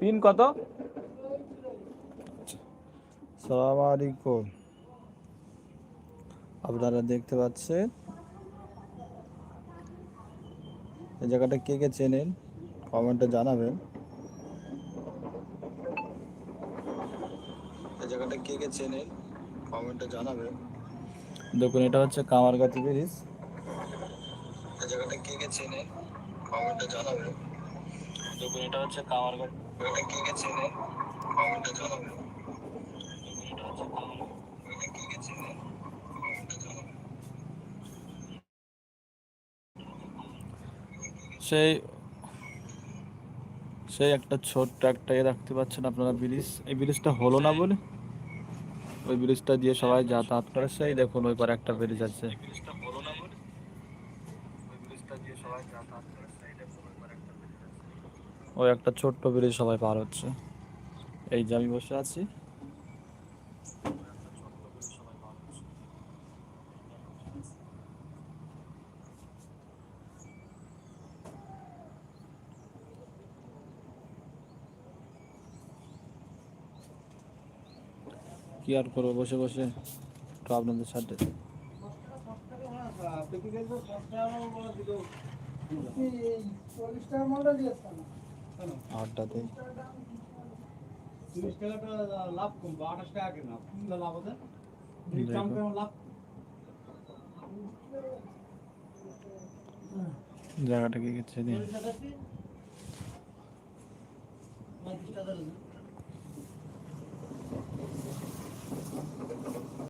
Pin কত? সালাম আলাইকুম। আপনারা দেখতে পাচ্ছেন? এই জায়গাটা কে কে চেনেন? কমেন্টে জানাবেন। এই জায়গাটা কে কে চেনেন? কমেন্টে জানাবেন। দেখুন, এটা হচ্ছে কামারগাতি ব্রিজ। এই জায়গাটা কে কে চেনেন? কমেন্টে জানাবেন। দেখুন এটা হচ্ছে কামারগাতি এটা কে কে চেনেন কমেন্টে জানাবেন এটা হচ্ছে কামারগাতি এটা কে কে চেনেন কমেন্টে জানাবেন সেই সেই একটা ছোট্ট একটা এ দেখতে পাচ্ছেন আপনারা ব্রিজ। এই ব্রিজটা হলো না বলে? ওই ব্রিজটা দিয়ে সবাই যাতায়াত করে। সেই দেখুন ওই পারে একটা ব্রিজ আছে। ওই একটা ছোট্ট ব্রিজ সবাই পার হচ্ছে। এই যে আমি বসে আছি। কি আর করব? বসে বসে তো আপনাদের সাথে। আড্ডা তিরিশ টাকাটা লাভ কমবো আঠাশ টাকা কেনা। লাভ লাভ। জায়গাটা কি গেছে দিন